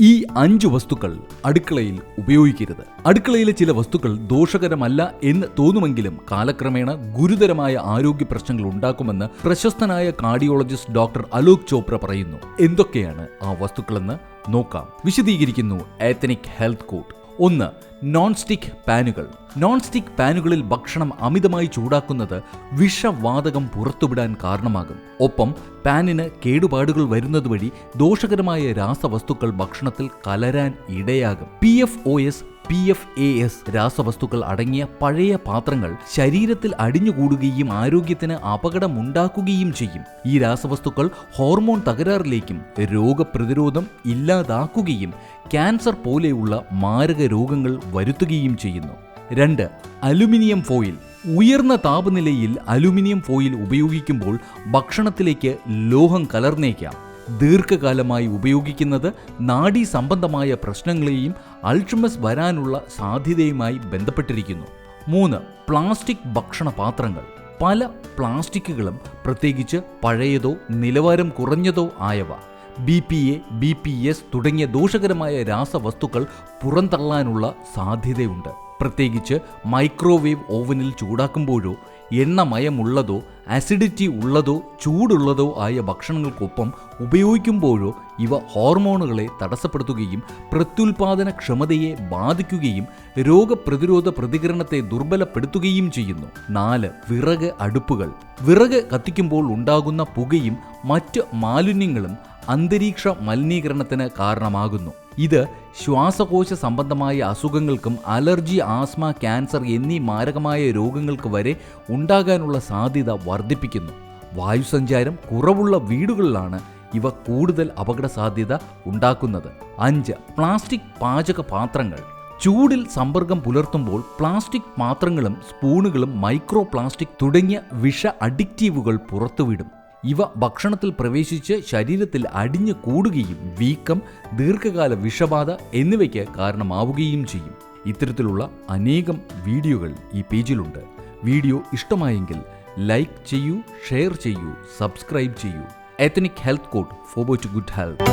ഈ അഞ്ച് വസ്തുക്കൾ അടുക്കളയിൽ ഉപയോഗിക്കരുത്. അടുക്കളയിലെ ചില വസ്തുക്കൾ ദോഷകരമല്ല എന്ന് തോന്നുമെങ്കിലും കാലക്രമേണ ഗുരുതരമായ ആരോഗ്യ പ്രശ്നങ്ങൾ ഉണ്ടാക്കുമെന്ന് പ്രശസ്തനായ കാർഡിയോളജിസ്റ്റ് ഡോക്ടർ അലോക് ചോപ്ര പറയുന്നു. എന്തൊക്കെയാണ് ആ വസ്തുക്കളെന്ന് നോക്കാം. വിശദീകരിക്കുന്നു എത്തനിക് ഹെൽത്ത് കോഡ്. ഒന്ന് നോൺ സ്റ്റിക് പാനുകൾ. നോൺ സ്റ്റിക് പാനുകളിൽ ഭക്ഷണം അമിതമായി ചൂടാക്കുന്നത് വിഷവാതകം പുറത്തുവിടാൻ കാരണമാകും. ഒപ്പം പാനിന് കേടുപാടുകൾ വരുന്നത് വഴി ദോഷകരമായ രാസവസ്തുക്കൾ ഭക്ഷണത്തിൽ കലരാൻ ഇടയാകും. P F O S P F A S രാസവസ്തുക്കൾ അടങ്ങിയ പഴയ പാത്രങ്ങൾ ശരീരത്തിൽ അടിഞ്ഞുകൂടുകയും ആരോഗ്യത്തിന് അപകടമുണ്ടാക്കുകയും ചെയ്യും. ഈ രാസവസ്തുക്കൾ ഹോർമോൺ തകരാറിലേക്കും രോഗപ്രതിരോധം ഇല്ലാതാക്കുകയും ക്യാൻസർ പോലെയുള്ള മാരക രോഗങ്ങൾ വരുത്തുകയും ചെയ്യുന്നു. രണ്ട് അലുമിനിയം ഫോയിൽ. ഉയർന്ന താപനിലയിൽ അലുമിനിയം ഫോയിൽ ഉപയോഗിക്കുമ്പോൾ ഭക്ഷണത്തിലേക്ക് ലോഹം കലർന്നേക്കാം. ദീർഘകാലമായി ഉപയോഗിക്കുന്നത് നാഡീ സംബന്ധമായ പ്രശ്നങ്ങളെയും അൾട്രമസ് വരാനുള്ള സാധ്യതയുമായി ബന്ധപ്പെട്ടിരിക്കുന്നു. മൂന്ന് പ്ലാസ്റ്റിക് ഭക്ഷണ പാത്രങ്ങൾ. പല പ്ലാസ്റ്റിക്കുകളും പ്രത്യേകിച്ച് പഴയതോ നിലവാരം കുറഞ്ഞതോ ആയവ. B P A B P S തുടങ്ങിയ ദോഷകരമായ രാസവസ്തുക്കൾ പുറന്തള്ളാനുള്ള സാധ്യതയുണ്ട്. പ്രത്യേകിച്ച് മൈക്രോവേവ് ഓവനിൽ ചൂടാക്കുമ്പോഴോ എണ്ണമയമുള്ളതോ അസിഡിറ്റി ഉള്ളതോ ചൂടുള്ളതോ ആയ ഭക്ഷണങ്ങൾക്കൊപ്പം ഉപയോഗിക്കുമ്പോഴോ ഇവ ഹോർമോണുകളെ തടസ്സപ്പെടുത്തുകയും പ്രത്യുൽപാദന ക്ഷമതയെ ബാധിക്കുകയും രോഗപ്രതിരോധ പ്രതികരണത്തെ ദുർബലപ്പെടുത്തുകയും ചെയ്യുന്നു. നാല് വിറക് അടുപ്പുകൾ. വിറക് കത്തിക്കുമ്പോൾ ഉണ്ടാകുന്ന പുകയും മറ്റ് മാലിന്യങ്ങളും അന്തരീക്ഷ മലിനീകരണത്തിന് കാരണമാകുന്നു. ഇത് ശ്വാസകോശ സംബന്ധമായ അസുഖങ്ങൾക്കും അലർജി ആസ്മ ക്യാൻസർ എന്നീ മാരകമായ രോഗങ്ങൾക്ക് വരെ ഉണ്ടാകാനുള്ള സാധ്യത വർദ്ധിപ്പിക്കുന്നു. വായുസഞ്ചാരം കുറവുള്ള വീടുകളിലാണ് ഇവ കൂടുതൽ അപകട സാധ്യത ഉണ്ടാക്കുന്നത്. അഞ്ച് പ്ലാസ്റ്റിക് പാചക പാത്രങ്ങൾ. ചൂടിൽ സമ്പർക്കം പുലർത്തുമ്പോൾ പ്ലാസ്റ്റിക് പാത്രങ്ങളും സ്പൂണുകളും മൈക്രോ പ്ലാസ്റ്റിക് തുടങ്ങിയ വിഷ അഡിക്റ്റീവുകൾ പുറത്തുവിടും. ഇവ ഭക്ഷണത്തിൽ പ്രവേശിച്ച് ശരീരത്തിൽ അടിഞ്ഞു കൂടുകയും വീക്കം ദീർഘകാല വിഷബാധ എന്നിവയ്ക്ക് കാരണമാവുകയും ചെയ്യും. ഇത്തരത്തിലുള്ള അനേകം വീഡിയോകൾ ഈ പേജിലുണ്ട്. വീഡിയോ ഇഷ്ടമായെങ്കിൽ ലൈക്ക് ചെയ്യൂ ഷെയർ ചെയ്യൂ സബ്സ്ക്രൈബ് ചെയ്യൂ. Ethnic health code for to good health.